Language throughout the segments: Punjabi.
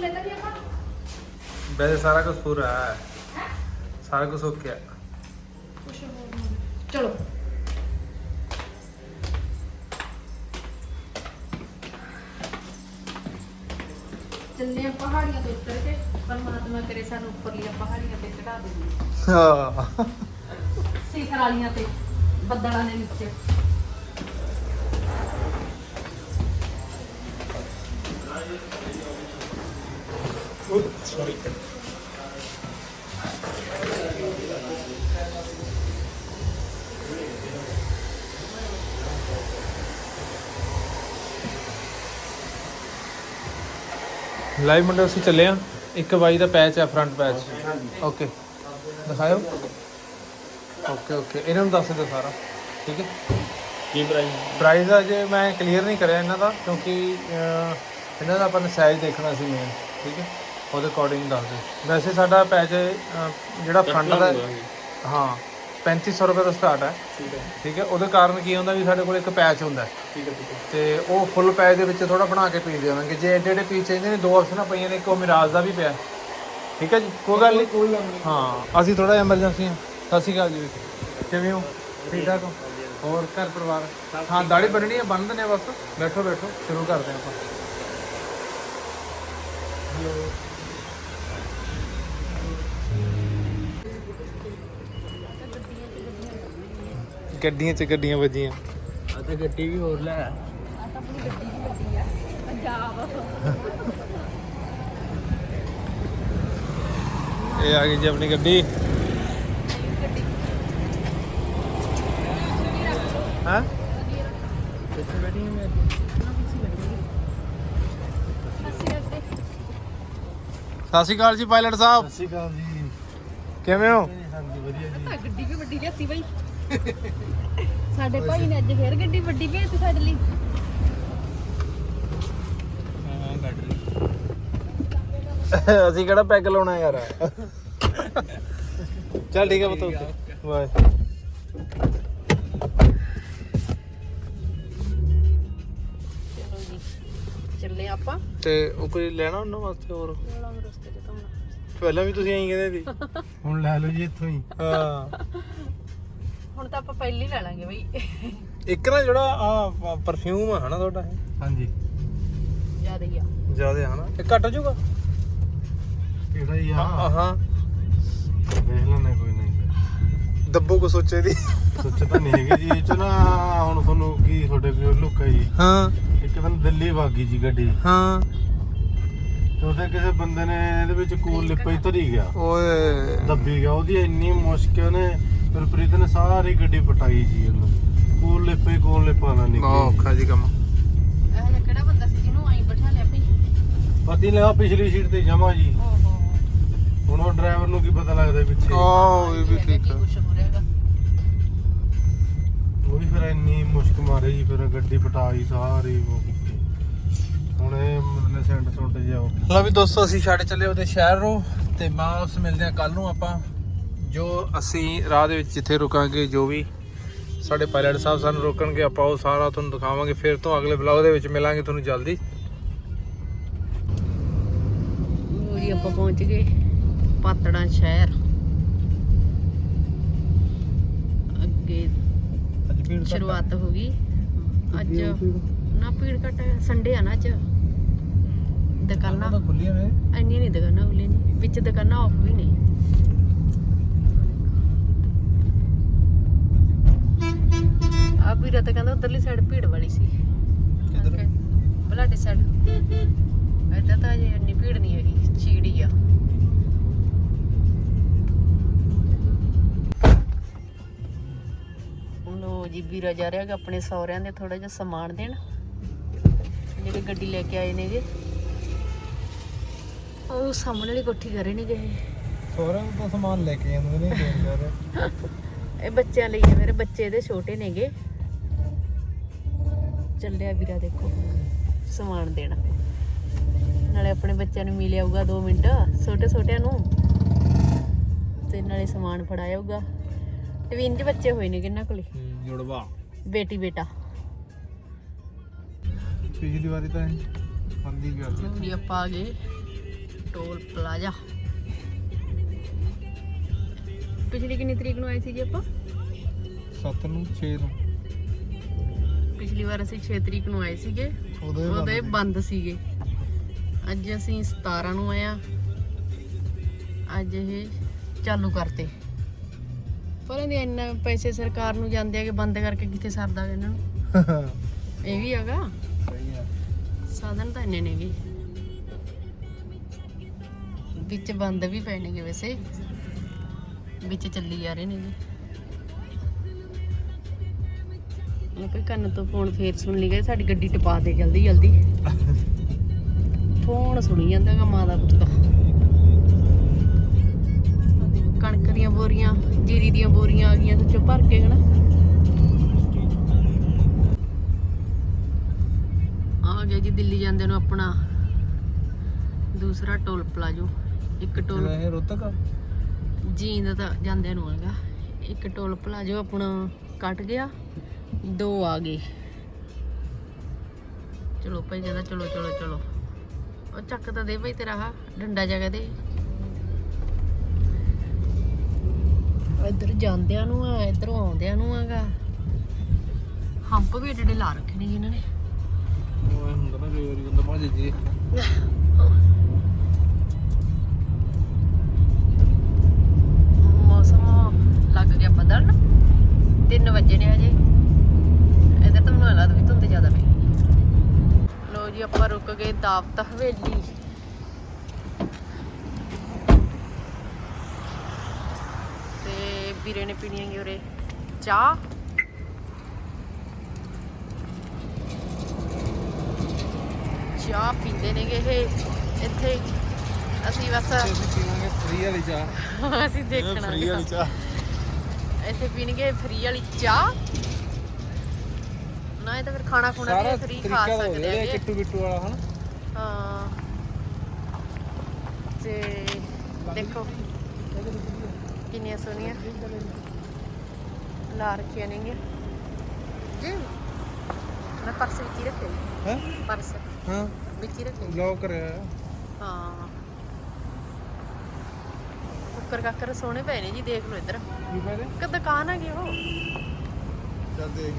ਲੈ ਤਾਂ ਕਿ ਆਪਾਂ? ਵੈਸੇ ਸਾਰਾ ਕੁਝ ਪੂਰਾ ਹੈ। ਸਾਰਾ ਕੁਝ ਓਕੇ ਹੈ। ਕੁਛ ਹੋਰ ਨਾ। ਚਲੋ। ਚੱਲੇ ਆ ਪਹਾੜੀਆਂ ਤੋਂ ਉੱਤਰ ਕੇ। ਪਰਮਾਤਮਾ ਕਰੇ ਸਾਨੂੰ ਉੱਪਰਲੀਆਂ ਪਹਾੜੀਆਂ ਤੇ ਚੜਾ ਦੇਵੇ ਹਾਂ। ਸਿਖਰ ਵਾਲੀਆਂ ਤੇ ਬੱਦਲਾਂ ਦੇ ਵਿੱਚ। ਲਾਈਵ ਮੁੰਡੇ ਅਸੀਂ ਚੱਲੇ ਆ ਇੱਕ ਬਾਈ ਦਾ ਪੈਚ ਹੈ ਫਰੰਟ ਪੈਚ ਓਕੇ ਦਿਖਾਓ ਓਕੇ ਓਕੇ ਇਹਨਾਂ ਨੂੰ ਦੱਸ ਦਿਓ ਸਾਰਾ। ਠੀਕ ਹੈ? ਕੀ ਪ੍ਰਾਈਸ ਪ੍ਰਾਈਸ ਅਜੇ ਮੈਂ ਕਲੀਅਰ ਨਹੀਂ ਕਰਿਆ ਇਹਨਾਂ ਦਾ ਕਿਉਂਕਿ ਅਹ, ਇਹਨਾਂ ਦਾ ਆਪਾਂ ਨੇ ਸਾਈਜ਼ ਦੇਖਣਾ ਸੀ ਮੇਨ ਠੀਕ ਹੈ? ਉਹਦੇ ਅਕੋਰਡਿੰਗ ਦੱਸ ਦਿਓ ਵੈਸੇ ਸਾਡਾ ਪੈਚ ਜਿਹੜਾ ਫਰੰਟ ਦਾ ਹਾਂ 3500 ਰੁਪਏ ਤੋਂ ਸਟਾਰਟ ਹੈ। ਠੀਕ ਹੈ। ਠੀਕ ਹੈ ਉਹਦੇ ਕਾਰਨ ਕੀ ਹੁੰਦਾ ਵੀ ਸਾਡੇ ਕੋਲ ਇੱਕ ਪੈਚ ਹੁੰਦਾ ਠੀਕ ਹੈ ਠੀਕ ਹੈ। ਤੇ ਉਹ ਫੁੱਲ ਪੈਚ ਦੇ ਵਿੱਚ ਥੋੜਾ ਬਣਾ ਕੇ ਪੀਸ ਦੇਵਾਂਗੇ ਜੇ ਐਡੇ ਐਡੇ ਪੀਸ ਚਾਹੀਦੇ ਨੇ ਦੋ ਆਪਸ਼ਨਾਂ ਪਈਆਂ ਨੇ ਇੱਕ ਉਹ ਮਿਰਾਜ ਦਾ ਵੀ ਪਿਆ। ਠੀਕ ਹੈ ਜੀ ਕੋਈ ਗੱਲ ਨਹੀਂ। ਕੋਈ ਗੱਲ ਨਹੀਂ। ਹਾਂ ਅਸੀਂ ਥੋੜਾ ਐਮਰਜੈਂਸੀ ਹਾਂ। ਸਤਿ ਸ਼੍ਰੀ ਅਕਾਲ ਜੀ। ਕਿਵੇਂ ਹੋ? ਠੀਕ ਠਾਕ ਹੋ? ਹੋਰ ਘਰ ਪਰਿਵਾਰ? ਹਾਂ ਦਾੜੀ ਬੰਨਣੀ ਹੈ ਬੰਨ ਹਾਂ ਬਸ। ਬੈਠੋ ਬੈਠੋ। ਸ਼ੁਰੂ ਕਰਦੇ ਹਾਂ ਆਪਾਂ। ਗੱਡੀਆਂ 'ਚ ਗੱਡੀਆਂ ਵੱਜੀਆਂ। ਆ ਤਾਂ ਗੱਡੀ ਵੀ ਹੋਰ ਲੈ। ਆ ਤਾਂ ਆਪਣੀ ਗੱਡੀ ਗੱਡੀ ਆ ਪੰਜਾਬ ਇਹ ਆ ਗਈ ਜੀ ਆਪਣੀ ਗੱਡੀ। ਹਾਂ? ਕਿੱਥੇ ਬੈਠੀ ਹੈ ਮੈਂ ਸਤਿ ਸ਼੍ਰੀ ਅਕਾਲ ਜੀ ਪਾਇਲਟ ਸਾਹਿਬ। ਸਤਿ ਸ਼੍ਰੀ ਅਕਾਲ ਜੀ। ਕਿਵੇਂ ਹੋ? ਹਾਂਜੀ ਵਧੀਆ ਜੀ। ਤਾਂ ਗੱਡੀ ਵੀ ਵੱਡੀ ਲਿਆਤੀ ਬਾਈ। ਸਾਡੇ ਭਾਈ ਨੇ ਅੱਜ ਫੇਰ ਗੱਡੀ ਵੱਡੀ ਭੇਜਤੀ ਸਾਡੇ ਲਈ। ਹਾਂ ਕੱਢ ਲਈ। ਅਸੀਂ ਕਿਹੜਾ ਪੈਗ ਲਾਉਣਾ ਯਾਰ? ਚੱਲ ਠੀਕ ਹੈ ਬਤੋ ਬਾਏ। ਚਲੋ ਜੀ ਚੱਲੇ ਆਪਾਂ। ਤੇ ਉਹ ਕੋਈ ਲੈਣਾ ਉਹਨਾਂ ਵਾਸਤੇ ਹੋਰ? ਲੰਗ ਰਸਤੇ ਤੇ ਤੁਮਣਾ ਪਹਿਲਾਂ ਵੀ ਤੁਸੀਂ ਐਂ ਕਹਿੰਦੇ ਸੀ। ਹੁਣ ਲੈ ਲਓ ਜੀ ਇੱਥੋਂ ਹੀ। ਹਾਂ। ਹੁਣ ਤਾਂ ਆਪਾਂ ਪਹਿਲੀ ਲੈ ਲਾਂਗੇ ਬਈ। ਇੱਕ ਨਾ ਜਿਹੜਾ ਆ ਪਰਫਿਊਮ ਹੈ ਨਾ ਤੁਹਾਡਾ ਇਹ? ਹਾਂਜੀ। ਜ਼ਿਆਦਾ ਹੀ ਆ। ਜ਼ਿਆਦਾ ਹੈ ਨਾ ਇਹ ਘਟ ਜਾਊਗਾ? ਕਿਹੜਾ ਹੀ ਆ? ਹਾਂ ਦੇਖ ਲੈਣੇ ਕੋਈ ਨਹੀਂ। ਦੱਬੋ ਕੋ ਸੋਚੇ ਦੀ। ਸੋਚੇ ਤਾਂ ਨਹੀਂ ਹੈਗੇ ਜੀ ਇਹ ਚ ਨਾ ਹੁਣ ਤੁਹਾਨੂੰ ਕੀ ਤੁਹਾਡੇ ਕੋਲ ਲੁੱਕ ਹੈ ਜੀ। ਹਾਂ। ਇੱਕ ਦਿਨ ਦਿੱਲੀ ਭਾਗੀ ਜੀ ਗੱਡੀ। ਹਾਂ। ਤੇ ਉਹਦੇ ਕਿਸੇ ਬੰਦੇ ਨੇ ਇਹਦੇ ਵਿੱਚ ਕੂਲ ਲਿਪਾ ਹੀ ਧਰੀ ਗਿਆ। ਓਏ। ਦੱਬੀ ਗਿਆ ਉਹਦੀ ਇੰਨੀ ਮੁਸ਼ਕਿਲ ਨੇ ਗੁਰਪ੍ਰੀਤ ਨੇ ਸਾਰੀ ਗੱਡੀ ਪਟਾਈ ਜੀ ਉਹਨੂੰ ਕੂਲ ਲਿਪੇ ਕੋਲ ਲਿਪਾ ਨਾ ਬਹੁਤ ਨਿਕਲੀ ਔਖਾ ਜੀ ਕੰਮ। ਇਹ ਜਿਹਾ ਕਿਹੜਾ ਬੰਦਾ ਸੀ ਜਿਹਨੂੰ ਆਈ ਬਿਠਾ ਲਿਆ ਭਈ ਪਤੀ ਲਗਾ ਪਿਛਲੀ ਸੀਟ ਤੇ ਜਮਾ ਜੀ। ਓਹੋ। ਹੁਣ ਉਹ ਡਰਾਈਵਰ ਨੂੰ ਕੀ ਪਤਾ ਲੱਗਦਾ ਪਿੱਛੇ। ਆਹ ਇਹ ਵੀ ਠੀਕ ਹੈ ਕੁਛ ਹੋ ਰਿਹਾਗਾ ਉਹ ਵੀ ਫਿਰ ਇੰਨੀ ਮੁਸ਼ਕ ਮਾਰੇ ਜੀ ਫਿਰ ਗੱਡੀ ਪਟਾਈ ਸਾਰੀ ਉਹ ਕੀਤੀ। ਹੁਣ ਇਹ ਮਤਲਬ ਸੈਂਟ ਸੁੱਟ ਜਿਹਾ ਹੋ ਗਿਆ। ਲਓ ਵੀ ਦੋਸਤੋ ਅਸੀਂ ਛੱਡ ਚੱਲੇ ਉਹਦੇ ਸ਼ਹਿਰ ਨੂੰ ਤੇ ਵਾਪਸ ਮਿਲਦੇ ਆ ਕੱਲ ਨੂੰ ਆਪਾਂ। ਜੋ ਅਸੀਂ ਰਾਹ ਦੇ ਵਿੱਚ ਜਿੱਥੇ ਰੁਕਾਂਗੇ ਜੋ ਵੀ ਸਾਡੇ ਪਾਇਲਟ ਸਾਹਿਬ ਸਾਨੂੰ ਰੋਕਣਗੇ ਆਪਾਂ ਉਹ ਸਾਰਾ ਤੁਹਾਨੂੰ ਦਿਖਾਵਾਂਗੇ ਫਿਰ ਤੋਂ ਅਗਲੇ ਵਲੌਗ ਦੇ ਵਿੱਚ ਮਿਲਾਂਗੇ ਤੁਹਾਨੂੰ ਜਲਦੀ। ਉਹ ਜੀ ਆਪਾਂ ਪਹੁੰਚ ਗਏ ਪਾਤੜਾਂ ਸ਼ਹਿਰ। ਅੱਗੇ ਸ਼ੁਰੂਆਤ ਹੋ ਗਈ। ਅੱਜ ਨਾ ਭੀੜ ਘਟ ਸੰਡੇ ਆ ਨਾ ਅੱਜ। ਦੁਕਾਨਾਂ ਖੁੱਲੀਆਂ ਨੇ। ਇੰਨੀਆਂ ਨਹੀਂ ਦੁਕਾਨਾਂ ਖੁੱਲੀਆਂ ਨਹੀਂ ਵਿੱਚ ਦੁਕਾਨਾਂ ਆਫ ਵੀ ਨੇ। ਆ ਵੀਰਾ ਤਾਂ ਕਹਿੰਦਾ ਉਧਰਲੀ ਸਾਈਡ ਭੀੜ ਵਾਲੀ ਸੀ। ਕਿੱਧਰ? ਬਲਾਡੇ ਸਾਈਡ ਇੱਦਾਂ ਤਾਂ ਅਜੇ ਇੰਨੀ ਭੀੜ ਨਹੀਂ ਹੈਗੀ ਚੀੜੀ ਆ। ਲੋ ਜੀ ਵੀਰਾ ਜਾ ਰਿਹਾ ਹੈਗਾ ਆਪਣੇ ਸਹੁਰਿਆਂ ਦੇ ਥੋੜਾ ਜਿਹਾ ਸਮਾਨ ਦੇਣ। ਜਿਹੜੇ ਗੱਡੀ ਲੈ ਕੇ ਆਏ ਨੇਗੇ। ਉਹ ਸਾਹਮਣੇ ਵਾਲੀ ਕੋਠੀ ਕਰੇ ਨਹੀਂ ਗਏ ਸੋਹਰਾ ਤੋਂ ਸਮਾਨ ਲੈ ਕੇ ਆਉਂਦੇ ਨੇ ਜਾ ਇਹ ਬੱਚਿਆਂ ਲਈ ਹੈ ਮੇਰੇ ਬੱਚੇ ਇਹਦੇ ਛੋਟੇ ਨੇਗੇ। ਚੱਲਿਆ ਵੀਰਾ ਦੇਖੋ ਸਮਾਨ ਦੇਣਾ। ਨਾਲੇ ਆਪਣੇ ਬੱਚਿਆਂ ਨੂੰ ਮਿਲ ਆਊਗਾ 2 ਮਿੰਟ ਛੋਟੇ ਛੋਟਿਆਂ ਨੂੰ। ਤੇ ਨਾਲੇ ਸਮਾਨ ਫੜਾਇਆ ਆਊਗਾ। ਟਵਿੰਜ ਬੱਚੇ ਹੋਏ ਨੇ ਕਿੰਨਾ ਕੋਲੇ? ਜੁੜਵਾ। ਬੇਟੀ ਬੇਟਾ। ਪਿਛਲੀ ਵਾਰੀ ਤਾਂ ਬੰਦੀ ਗਿਆ ਜੀ ਆਪਾਂ ਆ ਗਏ ਟੋਲ ਪਲਾਜ਼ਾ। ਪਿਛਲੀ ਕਿੰਨੀ ਤਰੀਕ ਨੂੰ ਆਏ ਸੀ ਜੀ ਆਪਾਂ? 7 ਨੂੰ 6 ਨੂੰ। ਪਿਛਲੀ ਵਾਰ ਅਸੀਂ 6 ਤਰੀਕ ਨੂੰ ਆਏ ਸੀਗੇ ਉਹਦੇ ਉਹਦੇ ਬੰਦ ਸੀਗੇ। ਅੱਜ ਅਸੀਂ 17 ਨੂੰ ਆਇਆ ਅੱਜ ਇਹ ਚਾਲੂ ਕਰਤੇ। ਪਰ ਇਹਦੇ ਇੰਨਾ ਪੈਸੇ ਸਰਕਾਰ ਨੂੰ ਜਾਂਦੇ ਆ ਕਿ ਬੰਦ ਕਰਕੇ ਕਿੱਥੇ ਸਰਦਾ ਇਹਨਾਂ ਨੂੰ? ਇਹ ਵੀ ਹੈਗਾ। ਸਹੀ ਹੈ ਸਾਧਨ ਤਾਂ ਇੰਨੇ ਨੇਗੇ। ਵਿੱਚ ਬੰਦ ਵੀ ਪਏ ਨੇਗੇ ਵੈਸੇ। ਵਿੱਚ ਚੱਲੀ ਜਾ ਰਹੇ ਨੇਗੇ। ਮੈਂ ਕੋਈ ਕੰਨ ਤੋਂ ਫੋਨ ਫੇਰ ਸੁਣ ਲਈ ਗਏ ਸਾਡੀ ਗੱਡੀ ਟਪਾ ਦੇ ਜਲਦੀ ਜਲਦੀ। ਫੋਨ ਸੁਣੀ ਜਾਂਦਾ ਗਾ ਮਾਂ ਦਾ ਪੁੱਤ ਦਾ। ਕਣਕ ਦੀਆਂ ਬੋਰੀਆਂ ਜੀਰੀ ਦੀਆਂ ਬੋਰੀਆਂ ਆ ਗਈਆਂ ਸੱਚੋ ਭਰ ਕੇ ਹਨਾ। ਆ ਗਿਆ ਜੀ ਦਿੱਲੀ ਜਾਂਦੇ ਨੂੰ ਆਪਣਾ। ਦੂਸਰਾ ਟੋਲ ਪਲਾਜੋ ਇੱਕ ਟੋਲ ਇਹ ਰੋਤਕ ਜੀਂਦ ਤਾਂ ਜਾਂਦਿਆਂ ਨੂੰ ਹੈਗਾ ਇੱਕ ਟੋਲ ਪਲਾਜੋ ਆਪਣਾ ਕੱਟ ਗਿਆ। ਦੋ ਆ ਗਏ। ਚਲੋ ਭਾਈ ਜ਼ਿਆਦਾ ਚਲੋ ਚਲੋ ਚਲੋ। ਉਹ ਚੱਕ ਤਾਂ ਦੇ ਭਾਈ ਤੇਰਾ ਆ ਡੰਡਾ ਜਗ੍ਹਾ ਦੇ ਇੱਧਰ ਜਾਂਦਿਆਂ ਨੂੰ ਆ ਇੱਧਰੋਂ ਆਉਂਦਿਆਂ ਨੂੰ ਆਗਾ। ਹੰਪ ਵੀ ਏਡੇ ਲਾ ਰੱਖੇ ਨੇ ਇਹਨਾਂ ਨੇ। ਉਹ ਐਂ ਹੁੰਦਾ ਨਾ ਕਈ ਵਾਰੀ ਬੰਦਾ ਭੱਜ ਜੇ ਮੌਸਮ ਲੱਗ ਗਿਆ ਬਦਲਣ। 3 ਵਜੇ ਨੇ ਹਜੇ ਇਹਦੇ ਤਾਂ ਮੈਨੂੰ ਲੱਗਦਾ ਵੀ ਧੁੰਦ ਜ਼ਿਆਦਾ ਪਈ ਲੋ ਗਏ ਦਾਵਤ ਹਵੇਲੀ। ਤੇ ਵੀਰੇ ਨੇ ਪੀਣੀ ਹੈਗੀ ਉਰੇ ਚਾਹ। ਚਾਹ ਪੀਂਦੇ ਨੇਗੇ ਇਹ ਇੱਥੇ। ਅਸੀਂ ਬਸ ਅਸੀਂ ਪੀਵਾਂਗੇ ਫ੍ਰੀ ਵਾਲੀ ਚਾਹ। ਅਸੀਂ ਦੇਖਣਾ ਫ੍ਰੀ ਵਾਲੀ ਚਾਹ। ਇੱਥੇ ਪੀਣਗੇ ਫਰੀ ਵਾਲੀ ਚਾਹ। ਨਾ ਇਹ ਤਾਂ ਫਿਰ ਖਾਣਾ ਖੁਣਾ ਵੀ ਫਰੀ ਖਾ ਤਰੀਕਾ ਹੋ ਸਕਦੇ ਰਿਹਾ ਹੈਗੇ। ਕਿੱਟੂ ਬਿੱਟੂ ਵਾਲਾ ਹਨ। ਹਾਂ। ਤੇ ਦੇਖੋ ਕਿੰਨੀਆਂ ਸੋਹਣੀਆਂ। ਲਾ ਰੱਖੀਆਂ ਨੇਗੀਆਂ ਜੀ। ਮੈਂ ਪਰਸ ਵਿੱਚ ਹੀ ਰੱਖਿਆ ਜੀ, ਹੈ? ਪਰਸ। ਹਾਂ। ਵਿੱਚ ਹੀ ਰੱਖਿਆ ਜੀ। ਲੌਕ ਕਰਿਆ ਹੈ। ਹਾਂ। ਕੁੱਕਰ ਕਾਕਰ ਸੋਹਣੇ ਪਏ ਨੇ ਜੀ ਦੇਖ ਲਓ ਇੱਧਰ। ਕੀ ਫਾਇਦੇ ਕਿ ਦੁਕਾਨ ਹੈਗੀ ਉਹ। ਚੱਲ ਦੇਖ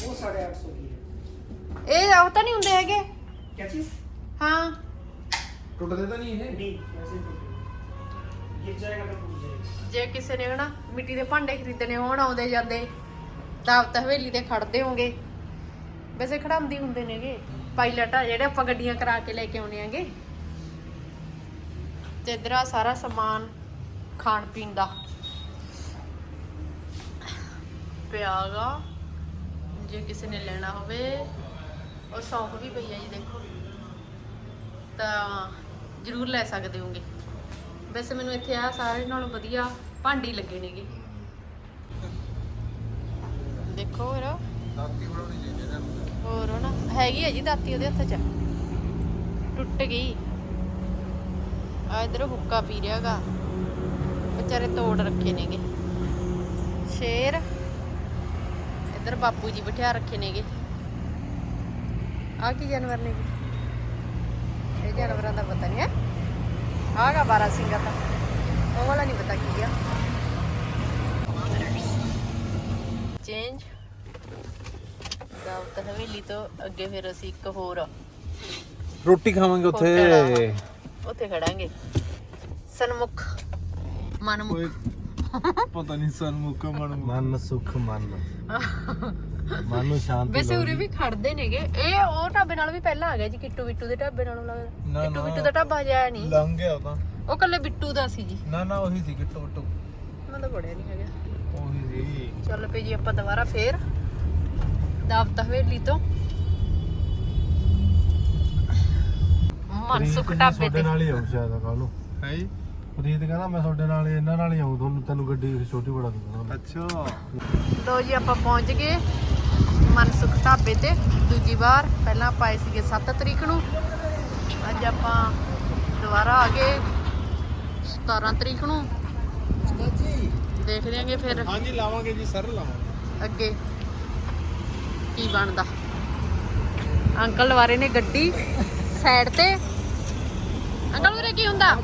ਦੀ ਇਹ ਉਹ ਨਹੀਂ ਹੁੰਦੇ ਹੈਗੇ। ਹਾਂ। ਟੁੱਟਦੇ ਤਾਂ ਨਹੀਂ ਇਹ? ਨਹੀਂ ਵੈਸੇ ਟੁੱਟੇ। ਗਿਰ ਜਾਏਗਾ ਤਾਂ ਟੁੱਟ ਜੇ ਕਿਸੇ ਨੇ ਹਨਾ ਮਿੱਟੀ ਦੇ ਭਾਂਡੇ ਖਰੀਦਣੇ ਹੋਣ ਆਉਂਦੇ ਜਾਂਦੇ ਦਾਵਤ ਹਵੇਲੀ ਤੇ ਖੜਦੇ ਹੋਗੇ ਵੈਸੇ ਖੜਾਉਂਦੀ ਹੁੰਦੇ ਨੇਗੇ ਪਾਇਲਟ ਆ ਜਿਹੜੇ ਆਪਾਂ ਗੱਡੀਆਂ ਕਰਾ ਕੇ ਲੈ ਕੇ ਆਉਣੇ ਆਂਗੇ ਤੇ ਇੱਧਰ ਸਾਰਾ ਸਮਾਨ ਖਾਣ ਪੀਣ ਦਾ। ਪਿਆਗਾ ਜੇ ਕਿਸੇ ਨੇ ਲੈਣਾ ਹੋਵੇ ਔਰ ਸ਼ੌਪ ਵੀ ਪਈ ਹੈ ਜੀ ਦੇਖੋ। ਤਾਂ ਜ਼ਰੂਰ ਲੈ ਸਕਦੇ ਹੋਗੇ ਵੈਸੇ ਮੈਨੂੰ ਇੱਥੇ ਆ ਸਾਰੇ ਨਾਲੋਂ ਵਧੀਆ ਭਾਂਡੀ ਲੱਗੇ ਨੇਗੇ। ਦੇਖੋ ਇਹਦਾ ਦਾਤੀ ਬਣਾਉਣੀ ਚਾਹੀਦੀ ਹੈ ਹੋਰ ਹਨਾ ਹੈਗੀ ਹੈ ਜੀ ਦਾਤੀ ਉਹਦੇ ਹੱਥ 'ਚ। ਟੁੱਟ ਗਈ। ਆ ਇਧਰ ਹੁੱਕਾ ਪੀ ਰਿਹਾਗਾ। ਵਿਚਾਰੇ ਤੋੜ ਰੱਖੇ ਨੇਗੇ। ਸ਼ੇਰ। ਇੱਧਰ ਬਾਪੂ ਜੀ ਬਿਠਾ ਰੱਖੇ ਨੇਗੇ। ਆ ਕੀ ਜਾਨਵਰ ਨੇ ਇਹ ਜਾਨਵਰਾਂ ਦਾ ਪਤਾ ਨਹੀਂ ਹੈ। ਬਾਰਾ ਸਿੰਘਾ ਤਾਂ। ਉਹ ਵਾਲਾ ਨਹੀਂ ਪਤਾ ਕੀ ਆ। ਚੇਂਜ ਦਾਵਤ ਹਵੇਲੀ ਤੋਂ ਅੱਗੇ ਫਿਰ ਅਸੀਂ ਇੱਕ ਹੋਰ ਰੋਟੀ ਖਾਵਾਂਗੇ ਉੱਥੇ। ਉੱਥੇ ਖੜਾਂਗੇ। ਸਨਮੁਖ। ਮਨਮੁਖ। ਪਤਾ ਨਹੀਂ ਸਾਨੂੰ ਕਮਣ ਮਨ ਸੁਖ ਮਨ। ਮਨ ਨੂੰ ਸ਼ਾਂਤੀ ਵੈਸੇ ਉਰੇ ਵੀ ਖੜਦੇ ਨੇਗੇ। ਇਹ ਉਹ ਢਾਬੇ ਨਾਲ ਵੀ ਪਹਿਲਾਂ ਆ ਗਿਆ ਜੀ ਕਿੱਟੂ ਬਿੱਟੂ ਦੇ ਢਾਬੇ ਨਾਲੋਂ ਲੱਗਦਾ ਨਾ, ਕਿੱਟੂ ਬਿੱਟੂ ਦਾ ਢਾਬਾ ਜਿਆ ਨਹੀਂ। ਲੰਘ ਗਿਆ ਉਹ ਤਾਂ। ਉਹ ਕੱਲੇ ਬਿੱਟੂ ਦਾ ਸੀ ਜੀ। ਨਾ ਨਾ ਉਹੀ ਸੀ ਕਿਟੋ ਟੋ ਮੈਂ ਤਾਂ ਪੜਿਆ ਨਹੀਂ ਹੈਗਾ। ਉਹੀ ਸੀ। ਚੱਲ ਪਈ ਜੀ ਆਪਾਂ ਦੁਬਾਰਾ ਫੇਰ। ਦਾਵਤ ਹਵੇਲੀ ਤੋਂ। ਮਨਸੁਖ ਢਾਬੇ ਤੇ। ਨਾਲ ਹੀ ਆਉਂ ਕੱਲ ਨੂੰ। ਹੈ ਜੀ। ਪ੍ਰੀਤ ਕਹਿੰਦਾ ਮੈਂ ਤੁਹਾਡੇ ਨਾਲ ਇਹਨਾਂ ਨਾਲ ਹੀ ਆਉਂ ਤੁਹਾਨੂੰ ਤੈਨੂੰ ਗੱਡੀ ਛੋਟੀ ਬੜਾ ਦੂੰਗਾ ਅੱਛਾ। ਲੋ ਜੀ ਆਪਾਂ ਪਹੁੰਚ ਗਏ ਮਨਸੁਖ ਢਾਬੇ ਤੇ ਦੂਜੀ ਵਾਰ। ਪਹਿਲਾਂ ਆਪਾਂ ਆਏ ਸੀਗੇ 7 ਤਰੀਕ ਨੂੰ। ਅੱਜ ਆਪਾਂ ਦੁਬਾਰਾ ਆ ਗਏ 17 ਤਰੀਕ ਨੂੰ। ਦੇਖ ਲਿਆਂਗੇ ਫਿਰ। ਹਾਂਜੀ ਲਾਵਾਂਗੇ ਜੀ ਸਰ ਲਾਵਾਂਗੇ। ਅੱਗੇ ਕੀ ਬਣਦਾ। ਅੰਕਲ ਲਵਾਰੇ ਨੇ ਗੱਡੀ ਸਾਈਡ ਤੇ। ਅੰਕਲ ਉਰੇ ਕੀ ਹੁੰਦਾ?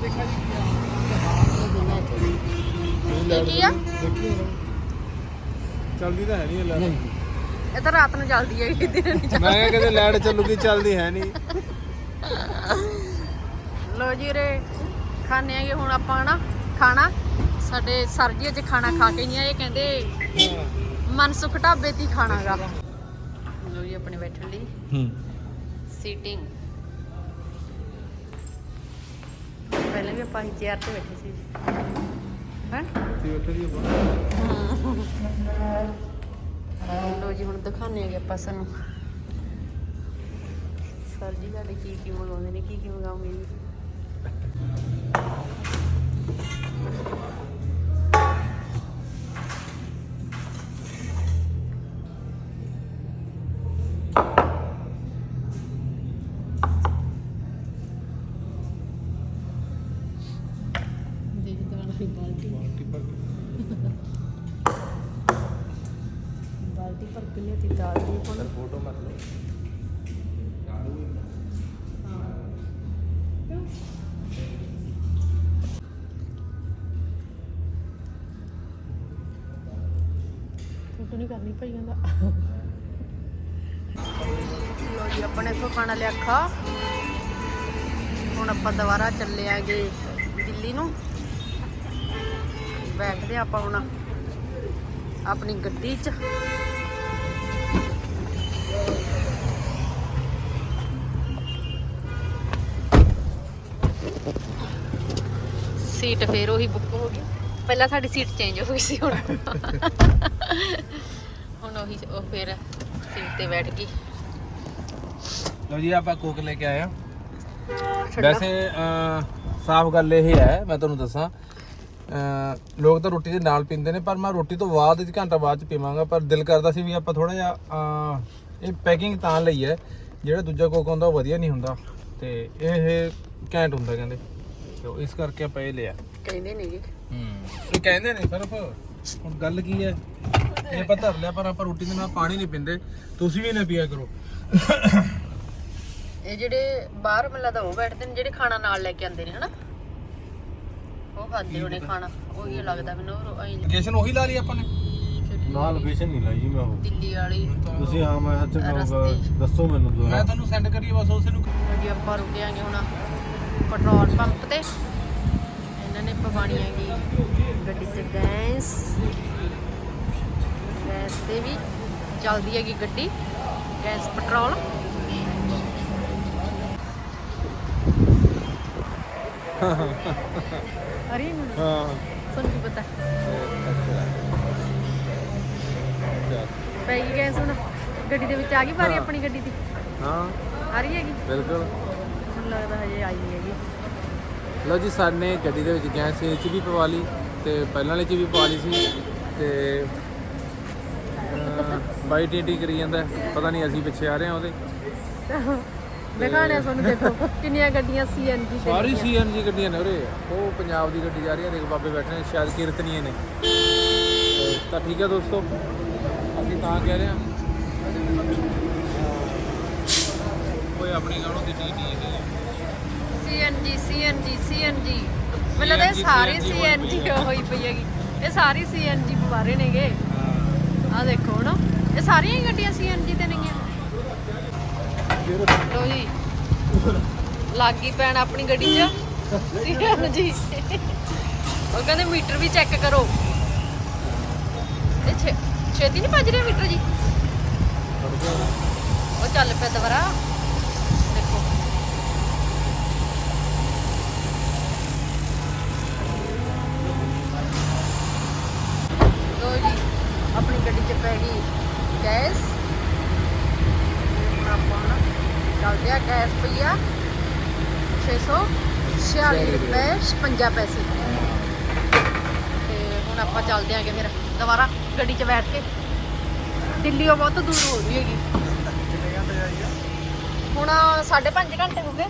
ਇਹ ਕੀ ਆ? ਚੱਲਦੀ ਤਾਂ ਹੈ ਨਹੀਂ ਲੈ ਇਹ ਤਾਂ ਰਾਤ ਨੂੰ ਚੱਲਦੀ ਹੈ ਦਿਨ ਨਹੀਂ ਮੈਂ ਕਿਹਾ ਕਿਤੇ ਲਾਈਟ ਚੱਲੂਗੀ ਚੱਲਦੀ ਹੈ ਨਹੀਂ। ਲੋ ਜੀ ਰੇ ਖਾਣੇ ਆਗੇ ਹੁਣ ਆਪਾਂ ਨਾ ਖਾਣਾ। ਸਾਡੇ ਸਰ ਜੀ ਅੱਜ ਖਾਣਾ ਖਾ ਕੇ ਨਹੀਂ ਆਏ ਕਹਿੰਦੇ ਮਨਸੁਖ ਢਾਬੇ ਤੇ ਹੀ ਖਾਣਾਗਾ। ਲੋ ਜੀ ਆਪਣੇ ਬੈਠਣ ਲਈ। ਹੂੰ। ਸੀਟਿੰਗ ਪਹਿਲਾਂ ਵੀ ਆਪਾਂ ਚੇਅਰ ਤੇ ਬੈਠੇ ਸੀ। ਹੈ? ਲੋ ਜੀ ਹੁਣ ਦਿਖਾਣੇ ਆਗੇ ਆਪਾਂ ਸਾਨੂੰ। ਸਰ ਜੀ ਸਾਡੇ ਕੀ ਕੀ ਮੰਗਾਉਂਦੇ ਨੇ? ਕੀ ਕੀ ਮੰਗਾਉਂਗੇ ਜੀ? ਖਾਣਾ ਲਿਆ ਖਾ ਹੁਣ ਆਪਾਂ ਦੁਬਾਰਾ ਚੱਲੇ ਆਗੇ ਦਿੱਲੀ ਨੂੰ। ਬੈਠਦੇ ਹਾਂ ਆਪਾਂ ਹੁਣ ਆਪਣੀ ਗੱਡੀ 'ਚ। ਸੀਟ ਫੇਰ ਉਹੀ ਬੁੱਕ ਹੋ ਗਈ। ਪਹਿਲਾਂ ਸਾਡੀ ਸੀਟ ਚੇਂਜ ਹੋਈ ਸੀ ਹੁਣ। ਹੁਣ ਉਹੀ ਉਹ ਫੇਰ ਸੀਟ ਤੇ ਬੈਠ ਗਈ। ਲਓ ਜੀ ਆਪਾਂ ਕੋਕ ਲੈ ਕੇ ਆਏ ਆ। ਵੈਸੇ ਸਾਫ਼ ਗੱਲ ਇਹ ਹੈ ਮੈਂ ਤੁਹਾਨੂੰ ਦੱਸਾਂ ਲੋਕ ਤਾਂ ਰੋਟੀ ਦੇ ਨਾਲ ਪੀਂਦੇ ਨੇ ਪਰ ਮੈਂ ਰੋਟੀ ਤੋਂ ਬਾਅਦ ਇੱਕ ਘੰਟਾ ਬਾਅਦ ਚ ਪੀਵਾਂਗਾ ਪਰ ਦਿਲ ਕਰਦਾ ਸੀ ਵੀ ਆਪਾਂ ਥੋੜਾ ਜਿਹਾ ਇਹ ਪੈਕਿੰਗ ਤਾਂ ਲਈ ਹੈ ਜਿਹੜਾ ਦੂਜਾ ਕੋਕ ਹੁੰਦਾ ਉਹ ਵਧੀਆ ਨਹੀਂ ਹੁੰਦਾ ਤੇ ਇਹ ਘੈਂਟ ਹੁੰਦਾ ਕਹਿੰਦੇ। ਤੇ ਇਸ ਕਰਕੇ ਆਪਾਂ ਇਹ ਲਿਆ। ਕਹਿੰਦੇ ਨੇਗੇ ਹੂੰ ਇਹ ਕਹਿੰਦੇ ਨੇ ਸਿਰਫ ਹੁਣ ਗੱਲ ਕੀ ਹੈ? ਇਹ ਆਪਾਂ ਧਰ ਲਿਆ ਪਰ ਆਪਾਂ ਰੋਟੀ ਦੇ ਨਾਲ ਪਾਣੀ ਨਹੀਂ ਪੀਂਦੇ ਤੁਸੀਂ ਵੀ ਨਾ ਪੀਆ ਕਰੋ। ਇਹ ਜਿਹੜੇ ਬਾਹਰ ਮੈਨੂੰ ਲੱਗਦਾ ਉਹ ਬੈਠਦੇ ਨੇ ਜਿਹੜੇ ਖਾਣਾ ਨਾਲ ਲੈ ਕੇ ਆਉਂਦੇ ਨੇ ਹਨਾ? ਉਹ ਖਾਂਦੇ ਹੋਣੇ ਖਾਣਾ ਉਹੀ ਲੱਗਦਾ ਮੈਨੂੰ ਉਹ ਐਂ ਲੋਕੇਸ਼ਨ ਉਹੀ ਲਾ ਲਈ ਆਪਾਂ ਨੇ? ਨਾ ਲੋਕੇਸ਼ਨ ਨਹੀਂ ਲਾਈ ਜੀ ਮੈਂ ਉਹ। ਦਿੱਲੀ ਵਾਲੀ। ਤੁਸੀਂ ਹਾਂ ਮੈਂ ਰਸਤੇ। ਦੱਸੋ ਮੈਨੂੰ ਮੈਂ ਦੁਬਾਰਾ ਤੁਹਾਨੂੰ ਸੈਂਡ ਕਰੀਏ ਬਸ ਉਸੇ ਨੂੰ ਜੀ ਆਪਾਂ ਰੁਕਿਆਂਗੇ ਹੁਣ ਪੈਟਰੋਲ ਪੰਪ ਤੇ। ਇਹਨਾਂ ਨੇ ਪਵਾਣੀ ਹੈਗੀ ਗੱਡੀ 'ਚ ਗੈਸ ਗੈਸ ਤੇ ਵੀ ਚੱਲਦੀ ਹੈਗੀ ਗੱਡੀ ਗੈਸ ਪੈਟਰੋਲ। ਅਰੇ ਹਾਂ। ਤੁਹਾਨੂੰ ਕੀ ਪਤਾ ਪੈ ਗਈ ਗੈਸ ਹੁਣ। ਗੱਡੀ ਦੇ ਵਿੱਚ ਆ ਗਈ ਹਾਂ। ਆਪਣੀ ਗੱਡੀ ਦੀ? ਹਾਂ। ਆ ਰਹੀ ਹੈਗੀ? ਬਿਲਕੁਲ। ਮੈਨੂੰ ਲੱਗਦਾ ਹਜੇ ਆਈ ਨਹੀਂ ਹੈਗੀ। ਲਓ ਜੀ ਸਾਨੇ ਗੱਡੀ ਦੇ ਵਿੱਚ ਗੈਸ ਇਹ 'ਚ ਵੀ ਪਵਾ ਲਈ ਤੇ ਪਹਿਲਾਂ ਵਾਲੇ 'ਚ ਵੀ ਪਵਾ ਲਈ ਸੀ ਤੇ ਬਾਈ ਟੀ ਕਰੀ ਜਾਂਦਾ। ਹੈ। ਪਤਾ ਨਹੀਂ ਅਸੀਂ ਪਿੱਛੇ ਆ ਰਹੇ ਹਾਂ ਉਹਦੇ। ਦਿਖਾਣਿਆ ਤੁਹਾਨੂੰ ਦੇਖੋ ਕਿੰਨੀਆਂ ਗੱਡੀਆਂ ਸੀਐਨਜੀ ਤੇ ਸਾਰੀ। ਸੀਐਨਜੀ ਗੱਡੀਆਂ ਨੇ ਉਰੇ ਉਹ ਪੰਜਾਬ ਦੀ ਗੱਡੀ ਜਾ ਰਹੀ ਹੈ ਦੇਖ ਬਾਬੇ ਬੈਠੇ ਨੇ ਸ਼ਾਇਦ ਕੀਰਤਨੀਏ ਨੇ ਤੇ ਠੀਕ ਹੈ ਦੋਸਤੋ ਅਸੀਂ ਤਾਂ ਕਹਿ ਰਹੇ ਹਾਂ ਕੋਈ ਆਪਣੀ ਗਾਣੋ ਦੀ ਟੀ ਨਹੀਂ ਹੈ ਸੀਐਨਜੀ ਸੀਐਨਜੀ ਸੀਐਨਜੀ ਮੈਨੂੰ ਲੱਗਦਾ ਇਹ ਸਾਰੀ ਸੀਐਨਜੀ। ਹੋਈ ਪਈ ਹੈਗੀ ਇਹ ਸਾਰੀ ਸੀਐਨਜੀ ਪਵਾਰੇ ਨੇਗੇ ਆ ਦੇਖੋ ਨਾ ਇਹ ਸਾਰੀਆਂ ਹੀ ਗੱਡੀਆਂ ਸੀਐਨਜੀ ਤੇ ਨੇਗੀਆਂ ਲੋ ਜੀ। ਲੱਗੀ ਪੈਣ ਆਪਣੀ ਗੱਡੀ 'ਚ। ਸੀਐਨਜੀ ਉਹ ਕਹਿੰਦੇ ਮੀਟਰ ਵੀ ਚੈੱਕ ਕਰੋ। ਇਹ ਛੇਤੀ ਨਹੀਂ ਭੱਜ ਰਿਹਾ ਮੀਟਰ ਜੀ? ਉਹ ਚੱਲ ਪਿਆ ਦੁਬਾਰਾ। ਦੇਖੋ। ਲੋ ਜੀ, ਆਪਣੀ ਗੱਡੀ 'ਚ ਪੈ ਗਈ ਗੈਸ। ਹੁਣ ਚੱਲਦੇ ਆ ਗੈਸ ਪਈ ਆ 246 ਰੁਪਏ 56 ਪੈਸੇ। ਤੇ ਹੁਣ ਆਪਾਂ ਚੱਲਦੇ ਆਂਗੇ ਫਿਰ ਦੁਬਾਰਾ ਗੱਡੀ 'ਚ ਬੈਠ ਕੇ। ਦਿੱਲੀ ਉਹ ਬਹੁਤ ਦੂਰ ਹੋ ਰਹੀ ਹੈਗੀ। ਹੁਣ 5.5 ਘੰਟੇ ਹੋ ਗਏ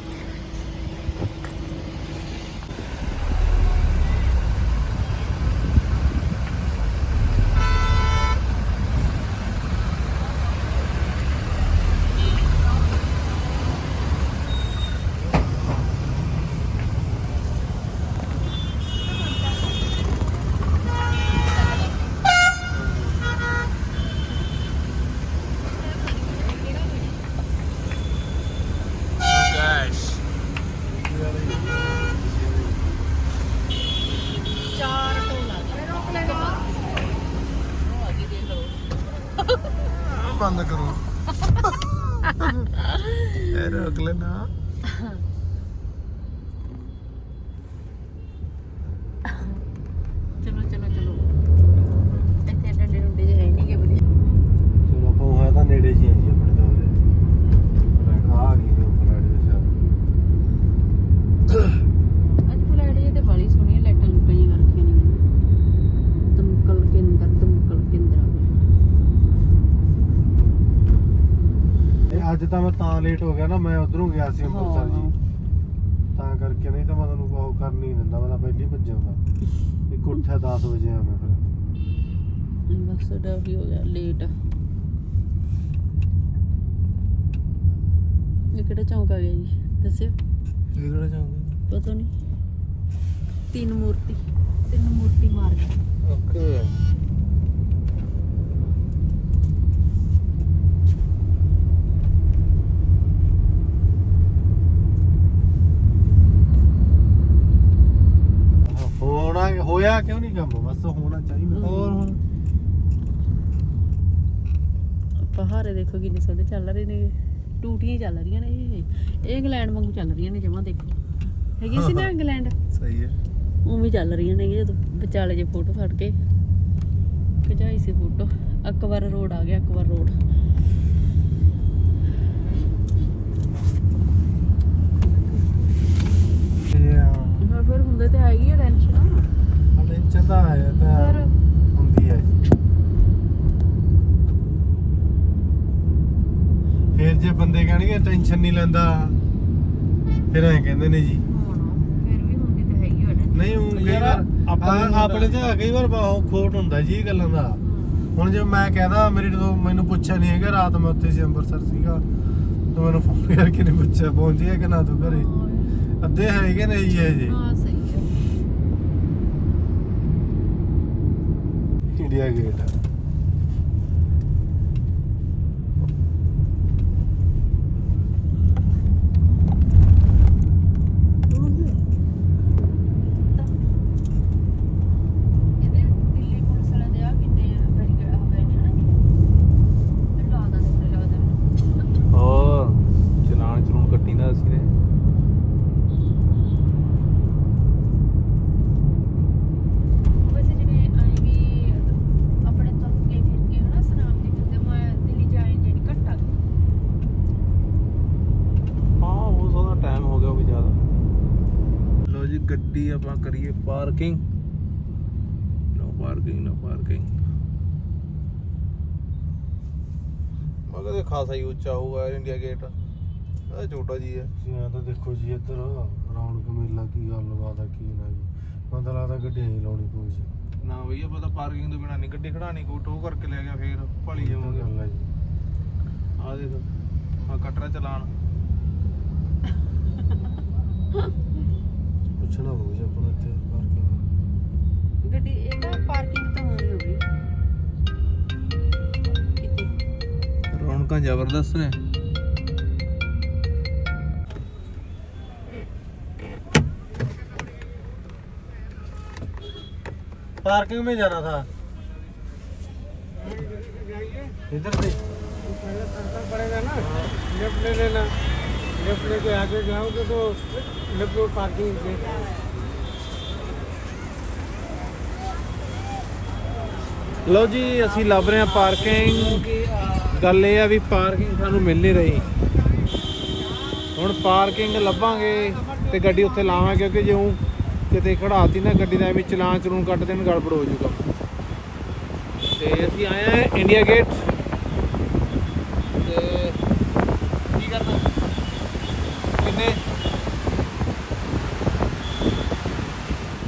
ਚਾਰ ਢੋਲ ਆ ਗਏ ਉਹ ਆ ਗਈ ਦੇਖ ਲਓ ਬੰਦ ਕਰੋ ਇਹ ਰੋਕ ਲੈਣਾ ਚਲੋ ਚਲੋ ਚਲੋ ਇੱਥੇ ਡੰਡੇ ਡੁੰਡੇ ਜਿਹੇ ਹੈ ਨਹੀਂ ਕਿ ਬੜੀ ਚਲੋ ਆਪਾਂ ਨੇੜੇ ਜੀ ਜੀ ਆਪਣੇ ਤੋਂ ਫਲੈਟ ਆ ਗਈ ਨੇ ਫਲੈਟ ਦੇ ਸਾਹਮਣੇ ਅੱਜ ਫਲੈਟ ਜੇ ਤੇ ਬਾਲੀ ਸੋਹਣੀਆਂ ਲਾਈਟਾਂ ਲੁੱਟਾਂ ਜਿਹੀਆਂ ਰੱਖੀਆਂ ਨੇ। ਦਮਕਲ ਕੇਂਦਰ ਦਮਕਲ ਕੇਂਦਰ ਇਹ ਅੱਜ ਤਾਂ ਮੈਂ ਤਾਂ ਲੇਟ ਹੋ ਗਿਆ ਨਾ ਮੈਂ ਉਧਰੋਂ ਗਿਆ ਸੀ ਅੰਮ੍ਰਿਤਸਰ ਹਾਂ। ਜੀ। ਤਾਂ ਕਰਕੇ ਨਹੀਂ ਤਾਂ ਮੈਂ ਤੁਹਾਨੂੰ ਉਹ ਕਰ ਨਹੀਂ ਦਿੰਦਾ ਮੈਂ ਤਾਂ ਪਹਿਲੀ ਭੱਜਿਆ ਹੁੰਦਾ ਇੱਕ ਉੱਠਿਆ 10 ਵਜੇ ਆ ਮੈਂ ਫਿਰ। ਬਸ ਵੀ ਹੋ ਗਿਆ ਲੇਟ ਇਹ ਕਿਹੜਾ ਚੌਂਕ ਆ ਗਿਆ ਜੀ? ਦੱਸਿਓ। ਇਹ ਕਿਹੜਾ ਚਾਹੁੰਦੇ ਪਤਾ ਨਹੀਂ। ਤਿੰਨ ਮੂਰਤੀ। ਤਿੰਨ ਮੂਰਤੀ ਮਾਰ ਗਿਆ ਓਕੇ। ਹੋਣਾ ਹੋਇਆ ਕਿਉਂ ਨਹੀਂ ਕੰਮ? ਬਸ ਹੋਣਾ ਚਾਹੀਦਾ। ਹੋਰ ਹੁਣ? ਪਹਾੜੇ ਦੇਖੋ ਕਿੰਨੇ ਸੋਹਣੇ ਚੱਲ ਰਹੇ ਨੇ ਟੂਟੀਆਂ ਹੀ ਚੱਲ ਰਹੀਆਂ ਨੇ ਇਹ। ਇਹ ਇੰਗਲੈਂਡ ਵਾਂਗੂ ਚੱਲ ਰਹੀਆਂ ਨੇ ਜਮਾ ਦੇਖੋ। ਹੈਗੀ ਸੀ ਨਾ ਇੰਗਲੈਂਡ? ਸਹੀ ਹੈ। ਉਵੇਂ ਚੱਲ ਰਹੀਆਂ ਨੇ ਜਦੋਂ ਵਿਚਾਲੇ ਜੇ ਫੋਟੋ ਫੜ ਕੇ। ਖਿਚਾਈ ਸੀ ਫੋਟੋ। ਅਕਬਰ ਰੋਡ ਆ ਗਿਆ ਅਕਬਰ ਰੋਡ। ਇਹ ਫਿਰ ਹੁੰਦੇ ਤੇ ਹੈਗੀ ਆ ਟੈਨਸ਼ਨ ਟੈਨਸ਼ਨ ਤਾਂ ਹੈ ਤਾਂ ਪਰ ਹੁੰਦੀ ਹੈ ਜੀ ਫਿਰ ਜੇ ਬੰਦੇ ਕਹਿਣਗੇ ਟੈਨਸ਼ਨ ਨਹੀਂ ਲੈਂਦਾ ਫਿਰ ਐਂ ਕਹਿੰਦੇ ਨੇ ਜੀ। ਹੁਣ ਫਿਰ ਵੀ ਹੁੰਦੀ ਤੇ ਹੈਗੀ ਟੈਨਸ਼ਨ ਨਹੀਂ ਉਹ ਕਈ ਯਾਰ, ਵਾਰ ਆਪਾਂ ਆਪਣੇ ਨੂੰ ਆਪਣੇ ਤੇ ਕਈ ਵਾਰ ਬਹੁਤ ਖੋਟ ਹੁੰਦਾ ਜੀ ਇਹ ਗੱਲਾਂ ਦਾ। ਹੁਣ ਜੇ ਮੈਂ ਕਹਦਾ ਮੇਰੀ ਜਦੋਂ ਮੈਨੂੰ ਪੁੱਛਿਆ ਨਹੀਂ ਹੈਗਾ ਰਾਤ ਮੈਂ ਉੱਥੇ ਸੀ ਅੰਮ੍ਰਿਤਸਰ ਸੀਗਾ। ਤੂੰ ਮੈਨੂੰ ਫੋਨ ਕਰਕੇ ਨਹੀਂ ਪੁੱਛਿਆ ਪਹੁੰਚਿਆ ਕਿ ਨਾ ਤੂੰ ਘਰੇ? ਅੱਧੇ ਹੈਗੇ ਨੇ ਜੀ ਇਹ ਜੀ। ਹਾਂ ਸਹੀ ਹੈ ਇੰਡੀਆ ਗੇਟ ਇਹਦੇ ਦਿੱਲੀ ਪੁਲਿਸ ਵਾਲੇ ਦੇ ਆ ਕਿੰਨੇ ਬੈਰੀਕੇਡ ਆ ਗਏ ਨੇ ਹਨਾ ਇਹ ਲਾ ਦਾ ਦੇ ਲਾ ਦਾ ਹੋਰ ਚਲਾਨ ਚਲੂਣ ਕੱਟੀ ਨਾ ਅਸੀਂ ਨੇ ਵੈਸੇ ਜਿਵੇਂ ਆਏ ਵੀ ਆਪਣੇ ਤੋਂ ਕੇ ਫਿਰ ਕੇ ਹਨਾ ਸਨਾਮ ਦੇ ਹੁੰਦੇ ਮੈਂ ਦਿੱਲੀ ਜਾਏ ਜਿਹੜੀ ਘੱਟ ਆ ਗਈ ਹਾਂ ਉਹ ਸਾਰਾ ਟਾਈਮ ਹੋ ਗਿਆ ਉਹ ਵੀ ਜ਼ਿਆਦਾ ਲੋ ਜੀ ਗੱਡੀ parking no parking no parking ਮਗਰ ਇਹ ਖਾਸਾ ਹੀ ਉੱਚਾ ਹੋਊਗਾ ਇੰਡੀਆ ਗੇਟ। ਇਹ ਛੋਟਾ ਜੀ ਹੈ। ਜੀ ਆ ਤਾਂ ਦੇਖੋ ਜੀ ਇੱਧਰ ਰੌਣਕ ਮੇਲਾ ਕੀ ਗੱਲਬਾਤ ਆ ਕੀ ਨਾ ਜੀ। ਮੈਨੂੰ ਤਾਂ ਲੱਗਦਾ ਗੱਡੀਆਂ ਹੀ ਲਾਉਣੀ ਪਊ ਜੀ। ਨਾ ਭਈਆ ਪਤਾ ਪਾਰਕਿੰਗ ਤੋਂ ਬਿਨਾ ਨਹੀਂ ਗੱਡੀ ਖੜਾਣੀ ਕੋਈ ਟੋ ਕਰਕੇ ਲੈ ਗਿਆ ਫੇਰ ਭਾਲੀ ਇਹ ਜਾਵਾਂਗੇ। ਗੱਲ ਹੈ ਜੀ। ਆ ਦੇਖ ਆ ਕਟਰਾ ਚਲਾਨ। ਪੁੱਛਣਾ ਪਊ ਜੀ ਆਪਾਂ ਨੂੰ ਇੱਥੇ। ਗੱਡੀ ਇਹ ਨਾ ਪਾਰਕਿੰਗ ਤਾਂ ਹੋਣੀ ਹੋ ਗਈ ਕਿਤੇ ਰੌਣਕਾਂ ਜ਼ਬਰਦਸਤ ਨੇ पार्किंग में जाना था इधर से पड़ेगा ना लेफ्ट ले लेना लेफ्ट लेके आगे जाओगे तो लेफ्ट रोड पार्किंग ਲਓ ਜੀ, ਅਸੀਂ ਲੱਭ ਰਹੇ ਹਾਂ ਪਾਰਕਿੰਗ ਗੱਲ ਇਹ ਆ ਵੀ ਪਾਰਕਿੰਗ ਸਾਨੂੰ ਮਿਲ ਨਹੀਂ ਰਹੀ। ਹੁਣ ਪਾਰਕਿੰਗ ਲੱਭਾਂਗੇ ਤੇ ਗੱਡੀ ਉੱਥੇ ਲਾਵਾਂਗੇ, ਕਿਉਂਕਿ ਜੇ ਉਹ ਕਿਤੇ ਖੜਾਤੀ ਨਾ ਗੱਡੀ ਦਾ ਐਵੇਂ ਚਲਾਨ ਚਲੂਨ ਕੱਟ ਦੇਣ, ਗੜਬੜ ਹੋ ਜੂਗਾ ਤੇ ਅਸੀਂ ਆਏ ਆ ਇੰਡੀਆ ਗੇਟ ਤੇ ਕੀ ਕਰਨਾ? ਕਿੰਨੇ?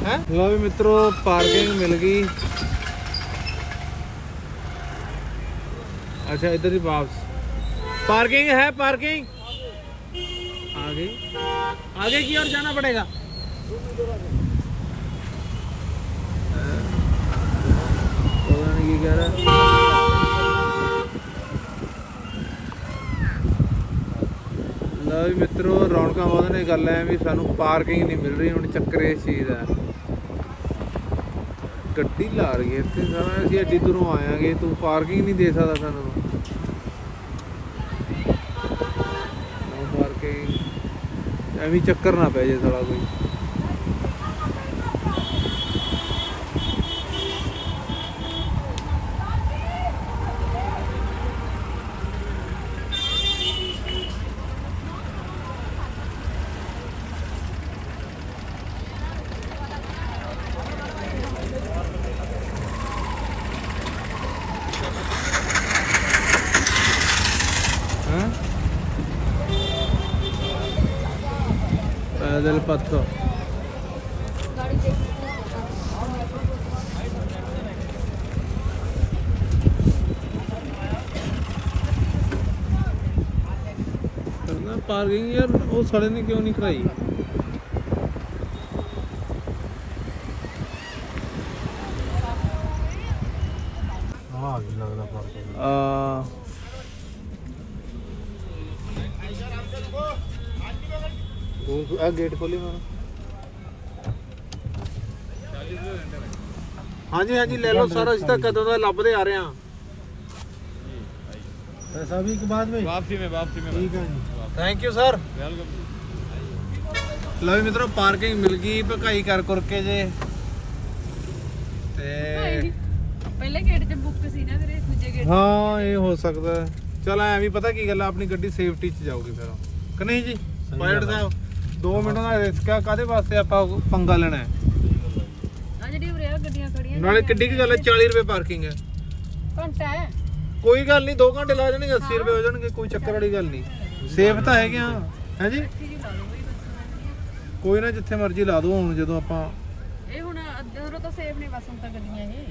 ਹੈ? ਲਓ ਵੀ ਮਿੱਤਰੋ ਪਾਰਕਿੰਗ ਮਿਲ ਗਈ। अच्छा इधर ही वापस पार्किंग है पार्किंग आगे आगे की ओर जाना पड़ेगा पता नहीं क्या कह रहा है ਲਓ ਵੀ ਮਿੱਤਰੋ ਰੌਣਕਾਂ ਬਹੁਤ ਨੇ ਗੱਲ ਐ ਵੀ ਸਾਨੂੰ ਪਾਰਕਿੰਗ ਨਹੀਂ ਮਿਲ ਰਹੀ ਹੁਣ ਚੱਕਰ ਇਸ ਚੀਜ਼ ਦਾ ਗੱਡੀ ਲਾ ਰਹੀ ਹੈ ਇੱਥੇ ਸਾਰਾ, ਅਸੀਂ ਐਡੀ ਦੂਰੋਂ ਆਇਆਂਗੇ, ਤੂੰ ਪਾਰਕਿੰਗ ਨਹੀਂ ਦੇ ਸਕਦਾ ਸਾਨੂੰ। ਨੋ ਪਾਰਕਿੰਗ ਐਵੇਂ ਚੱਕਰ ਨਾ ਪੈ ਜੇ ਸਾਲਾ ਕੋਈ। ਪਾਰਕਿੰਗ ਯਾਰ ਉਹ ਸਾਲੇ ਨੇ ਕਿਉਂ ਨਹੀਂ ਕਰਾਈ ਆ ਆ ਗਈ ਲੱਗਦਾ ਪਾਰਕਿੰਗ ਆ ਉਹ ਆ ਗੇਟ ਖੋਲੀ ਮੈਂ ਹਾਂਜੀ ਹਾਂਜੀ ਲੈ ਲਓ ਸਰ ਅਸੀਂ ਤਾਂ ਕਦੋਂ ਦਾ ਲੱਭਦੇ ਆ ਰਹੇ ਹਾਂ पैसा भी के बाद में वापसी में वापसी में ठीक है जी ਥੈਂਕ ਯੂ ਸਰ ਲਓ ਮਿੱਤਰੋ ਪਾਰਕਿੰਗ ਮਿਲ ਗਈ ਭਕਾਈ ਕਰ ਕਰਕੇ ਜੇ। ਤੇ ਪਹਿਲੇ ਗੇਟ ਤੇ ਬੁੱਕ ਸੀ ਨਾ ਵੀਰੇ ਦੂਜੇ ਗੇਟ ਹਾਂ ਇਹ ਹੋ ਸਕਦਾ। ਹੈ। ਐ ਵੀ ਪਤਾ ਕੀ ਗੱਲ ਆ ਆਪਣੀ ਗੱਡੀ ਸੇਫਟੀ 'ਚ ਜਾਊਗੀ ਫਿਰ। ਕਿ ਜੀ? ਪਾਇਲਟ ਸਾਹਿਬ 2 ਮਿੰਟ ਦਾ ਰਿਸਕ ਆ ਕਾਦੇ ਵਾਸਤੇ ਆਪਾਂ ਪੰਗਾ ਲੈਣਾ ਹੈ? ਆ ਜਿਹੜੀ ਉਰੇ ਆ ਗੱਡੀਆਂ ਖੜੀਆਂ ਨਾਲੇ ਕਿੱਡੀ ਕੀ ਗੱਲ ਹੈ 40 ਰੁਪਏ ਪਾਰਕਿੰਗ ਹੈ ਘੰਟਾ ਹੈ। ਕੋਈ ਗੱਲ ਨਹੀਂ 2 ਘੰਟੇ ਲਾ ਜਾਣਗੇ 80 ਰੁਪਏ ਹੋ ਜਾਣਗੇ ਕੋਈ ਚੱਕਰ ਵਾਲੀ ਗੱਲ ਨਹੀਂ। ਸੇਫ ਤਾਂ ਹੈਗੇ ਆ। ਹੈ ਜੀ? ਕੋਈ ਨਾ ਜਿੱਥੇ ਮਰਜ਼ੀ ਲਾ ਦਿਓ ਹੁਣ ਜਦੋਂ ਆਪਾਂ ਇਹ ਹੁਣ ਅੱਧਰੋਂ ਤਾਂ ਸੇਫ ਨਹੀਂ ਬਸ ਹੁਣ ਤਾਂ ਗੱਡੀਆਂ ਇਹ।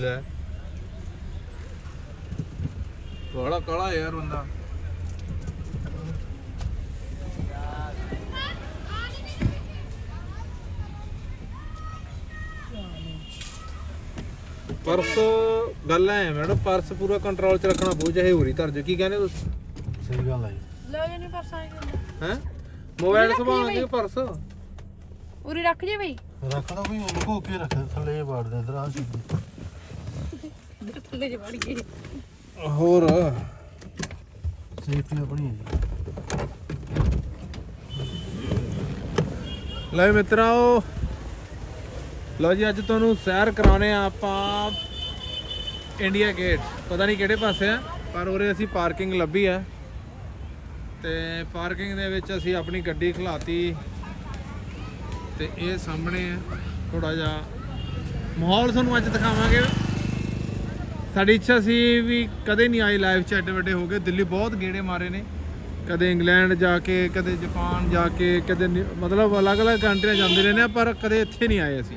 ਲੈ। ਕਾਲਾ ਕਾਲਾ ਯਾਰ ਬੰਦਾ। ਪਰਸ ਗੱਲ ਐ ਮੈਡਮ ਪਰਸ ਪੂਰਾ ਕੰਟਰੋਲ 'ਚ ਰੱਖਣਾ ਪਊ ਚਾਹੇ ਹੋਰੀ ਧਰ ਜੋ ਕੀ ਕਹਿੰਦੇ ਤੁਸੀਂ? ਸਹੀ ਗੱਲ ਹੈ ਲੈ ਜਾਨੀ ਪਰਸ ਆਏ ਹੈ? ਮੋਬਾਈਲ ਸੰਭਾਲਣਗੇ ਪਰਸ। ਉਰੇ ਰੱਖ ਜੇ ਬਈ। ਰੱਖ ਦੋ ਵੀ ਉਹ ਕੋ ਕੇ ਰੱਖ ਥੱਲੇ ਬਾੜ ਦੇ ਇਧਰ ਆ ਥੱਲੇ ਹੋਰ? ਸੇਫਟੀ ਆਪਣੀ ਹੈ ਲੈ ਮਿੱਤਰਾ ਉਹ ਲਓ ਜੀ, ਅੱਜ ਤੁਹਾਨੂੰ ਸੈਰ ਕਰਾਉਣੇ ਆ ਆਪਾਂ ਇੰਡੀਆ ਗੇਟ ਪਤਾ ਨਹੀਂ ਕਿਹੜੇ ਪਾਸੇ ਆ, ਪਰ ਉਰੇ ਅਸੀਂ ਪਾਰਕਿੰਗ ਲੱਭੀ ਆ। ਤੇ ਪਾਰਕਿੰਗ ਦੇ ਵਿੱਚ ਅਸੀਂ ਆਪਣੀ ਗੱਡੀ ਖਲਾਤੀ। ਤੇ ਇਹ ਸਾਹਮਣੇ ਆ ਥੋੜਾ ਜਿਹਾ ਮਾਹੌਲ ਤੁਹਾਨੂੰ ਅੱਜ ਦਿਖਾਵਾਂਗੇ। ਸਾਡੀ ਇੱਛਾ ਸੀ ਵੀ ਕਦੇ ਨਹੀਂ ਆਈ ਲਾਈਫ ਚ, ਐਡੇ ਵੱਡੇ ਹੋ ਗਏ ਦਿੱਲੀ ਬਹੁਤ ਗੇੜੇ ਮਾਰੇ ਨੇ। ਕਦੇ ਇੰਗਲੈਂਡ ਜਾ ਕੇ, ਕਦੇ ਜਾਪਾਨ ਜਾ ਕੇ, ਕਦੇ ਨਿਊ- ਮਤਲਬ ਅਲੱਗ-ਅਲੱਗ ਕੰਟਰੀਆਂ ਜਾਂਦੇ ਰਹਿੰਦੇ ਨੇ ਪਰ ਕਦੇ ਇੱਥੇ ਨਹੀਂ ਆਏ ਅਸੀਂ।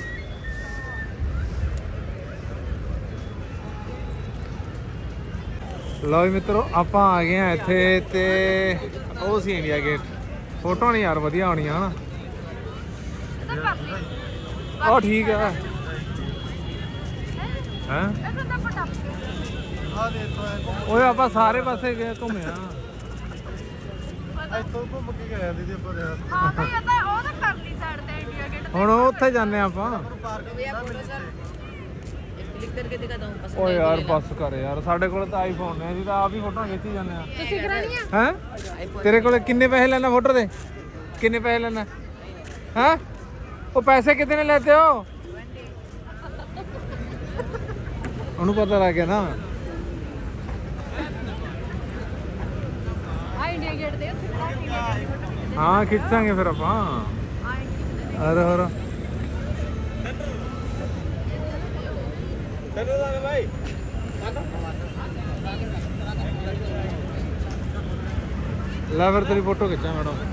ਲਓ ਮਿੱਤਰੋ ਆਪਾਂ ਆ ਗਏ ਆ ਇੱਥੇ ਤੇ ਉਹ ਸੀ ਇੰਡੀਆ ਗੇਟ ਫੋਟੋ ਨਹੀਂ ਯਾਰ ਵਧੀਆ ਆਉਣੀਆਂ ਆ ਨਾ ਠੀਕ ਆ। ਹੈ? ਓਏ ਆਪਾਂ ਸਾਰੇ ਪਾਸੇ ਗਏ ਘੁੰਮੇ ਆ। ਇੱਥੋਂ ਘੁੰਮ ਕੇ ਗਏ ਸੀ ਆਪਾਂ ਹਾਂ ਭਾਈ ਉਹ ਤਾਂ ਕਰ ਲਈ ਸਾਈਡ ਤੇ ਇੰਡੀਆ ਗੇਟ ਹੁਣ ਉੱਥੇ ਜਾਂਦੇ ਆਪਾਂ। ਪਸੰਦ ਓਏ ਯਾਰ ਬੱਸ ਕਰ ਯਾਰ ਸਾਡੇ ਕੋਲ ਤਾਂ ਆਈਫੋਨ ਨੇ ਅਸੀਂ ਤਾਂ ਆਪ ਹੀ ਫੋਟੋਆਂ ਖਿੱਚੀ ਜਾਂਦੇ ਆ। ਤੁਸੀਂ ਕਰਾਣੀ ਆ ਹੈ ਤੇਰੇ ਕੋਲ ਕਿੰਨੇ ਪੈਸੇ ਲੈਣਾ ਫੋਟੋ ਦੇ? ਕਿੰਨੇ ਪੈਸੇ ਲੈਣਾ? ਹੈ? ਉਹ ਪੈਸੇ ਕਿਤਨੇ ਲੈਤੇ ਹੋ ਉਹਨੂੰ ਪਤਾ ਲੱਗ ਗਿਆ ਨਾ। ਆ ਇੰਡੀਆ ਗੇਟ ਦੇ ਉੱਥੇ ਖੜਾ ਕੇ ਇੰਡੀਆ ਗੇਟ ਹਾਂ ਖਿੱਚਾਂਗੇ ਫਿਰ ਆਪਾਂ। ਅਰੇ ਹੋਰ। ਲੈ ਫਿਰ ਤੇਰੀ ਫੋਟੋ ਖਿੱਚਾਂ ਮੈਡਮ।